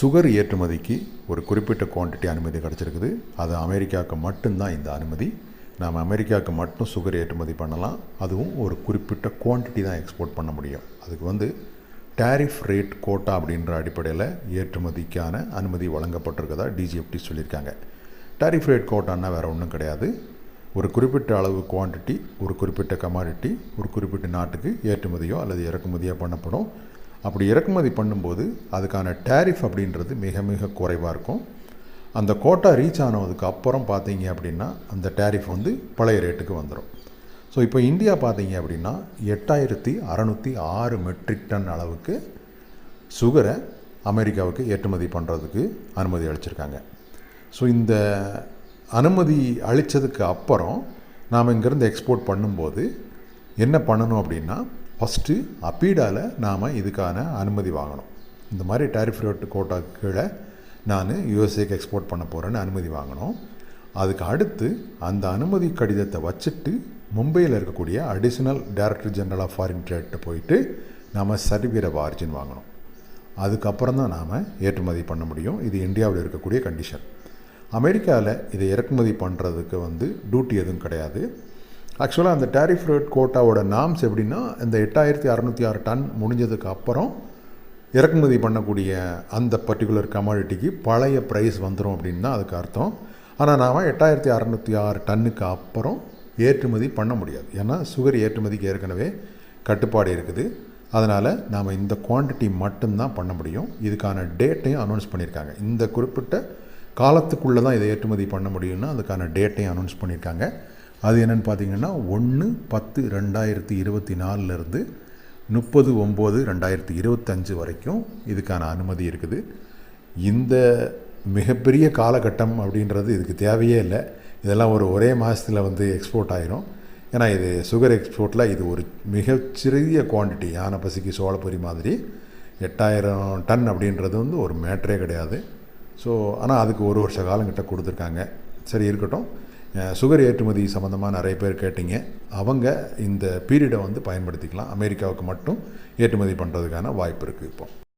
Sugar ஏற்றுமதிக்கு ஒரு குறிப்பிட்ட குவான்டிட்டி அனுமதி கிடச்சிருக்குது. அது அமெரிக்காவுக்கு மட்டும்தான் இந்த அனுமதி. நாம் அமெரிக்காவுக்கு மட்டும் சுகர் ஏற்றுமதி பண்ணலாம். அதுவும் ஒரு குறிப்பிட்ட குவான்டிட்டி தான் எக்ஸ்போர்ட் பண்ண முடியும். அதுக்கு வந்து டேரிஃப் ரேட் கோட்டா அப்படின்ற அடிப்படையில் ஏற்றுமதிக்கான அனுமதி வழங்கப்பட்டிருக்கதா டிஜிஎஃப்டி சொல்லியிருக்காங்க. டேரிஃப் ரேட் கோட்டான்னா வேறு ஒன்றும் கிடையாது. ஒரு குறிப்பிட்ட அளவு குவான்டிட்டி ஒரு குறிப்பிட்ட கமாடிட்டி ஒரு குறிப்பிட்ட நாட்டுக்கு ஏற்றுமதியோ அல்லது இறக்குமதியோ பண்ணப்படும். அப்படி இறக்குமதி பண்ணும்போது அதுக்கான டேரிஃப் அப்படின்றது மிக மிக குறைவாக இருக்கும். அந்த கோட்டா ரீச் ஆனதுக்கு அப்புறம் பார்த்தீங்க அப்படின்னா அந்த டேரிஃப் வந்து பழைய ரேட்டுக்கு வந்துடும் ஸோ இப்போ இந்தியா பார்த்தீங்க அப்படின்னா எட்டாயிரத்தி அறநூற்றி ஆறு மெட்ரிக் டன் அளவுக்கு சுகரை அமெரிக்காவுக்கு ஏற்றுமதி பண்ணுறதுக்கு அனுமதி அளிச்சிருக்காங்க. ஸோ இந்த அனுமதி அளித்ததுக்கு அப்புறம் நாம் இங்கேருந்து எக்ஸ்போர்ட் பண்ணும்போது என்ன பண்ணணும் அப்படின்னா ஃபஸ்ட்டு அப்பீடாவில் நாம் இதுக்கான அனுமதி வாங்கணும். இந்த மாதிரி டேரிஃப் ரேட் கோட்டா கீழே நான் யூஎஸ்ஏக்கு எக்ஸ்போர்ட் பண்ண போகிறேன்னு அனுமதி வாங்கணும். அதுக்கு அடுத்து அந்த அனுமதி கடிதத்தை வச்சுட்டு மும்பையில் இருக்கக்கூடிய additional director general of foreign ட்ரேட்டை போயிட்டு நாம் சர்டிஃபிகேட் ஆஃப் ஆரிஜின் வாங்கணும். அதுக்கப்புறம் தான் நாம் ஏற்றுமதி பண்ண முடியும். இது இந்தியாவில் இருக்கக்கூடிய கண்டிஷன் அமெரிக்காவில் இதை இறக்குமதி பண்ணுறதுக்கு வந்து டியூட்டி எதுவும் கிடையாது. ஆக்சுவலாக அந்த டேரிஃப் ரேட் கோட்டாவோட நாம்ஸ் எப்படின்னா இந்த எட்டாயிரத்தி அறநூற்றி ஆறு டன் முடிஞ்சதுக்கு அப்புறம் இறக்குமதி பண்ணக்கூடிய அந்த பர்டிகுலர் கமாடிட்டிக்கு பழைய ப்ரைஸ் வந்துடும் அப்படின்னு தான் அதுக்கு அர்த்தம். ஆனால் நாம் எட்டாயிரத்தி அறநூற்றி ஆறு டன்னுக்கு அப்புறம் ஏற்றுமதி பண்ண முடியாது. ஏன்னா சுகர் ஏற்றுமதிக்கு ஏற்கனவே கட்டுப்பாடு இருக்குது. அதனால் நாம் இந்த குவான்டிட்டி மட்டும்தான் பண்ண முடியும். இதுக்கான டேட்டையும் அனௌன்ஸ் பண்ணியிருக்காங்க. இந்த குறிப்பிட்ட காலத்துக்குள்ளே தான் இதை ஏற்றுமதி பண்ண முடியும்னா அதுக்கான டேட்டையும் அனௌன்ஸ் பண்ணியிருக்காங்க. அது என்னென்னு பார்த்தீங்கன்னா ஒன்று பத்து ரெண்டாயிரத்தி இருபத்தி நாலுலேருந்து முப்பது ஒம்பது ரெண்டாயிரத்தி இருபத்தஞ்சு வரைக்கும் இதுக்கான அனுமதி இருக்குது. இந்த மிகப்பெரிய காலகட்டம் அப்படின்றது இதுக்கு தேவையே இல்லை. இதெல்லாம் ஒரு ஒரே மாதத்தில் வந்து எக்ஸ்போர்ட் ஆயிரும். ஏன்னா இது சுகர் எக்ஸ்போர்ட்டில் இது ஒரு மிகச்சிறிய குவான்டிட்டி யானை பசிக்கு சோளப்பொரி மாதிரி எட்டாயிரம் டன் அப்படின்றது வந்து ஒரு மேட்ரே கிடையாது. ஸோ ஆனால் அதுக்கு ஒரு வருஷ காலங்கிட்ட கொடுத்துருக்காங்க. சரி இருக்கட்டும். சுகர் ஏற்றுமதி சம்மந்தமாக நிறைய பேர் கேட்டிங்க. அவங்க இந்த பீரியடை வந்து பயன்படுத்திக்கலாம். அமெரிக்காவுக்கு மட்டும் ஏற்றுமதி பண்ணுறதுக்கான வாய்ப்பு இருக்குது இப்போ.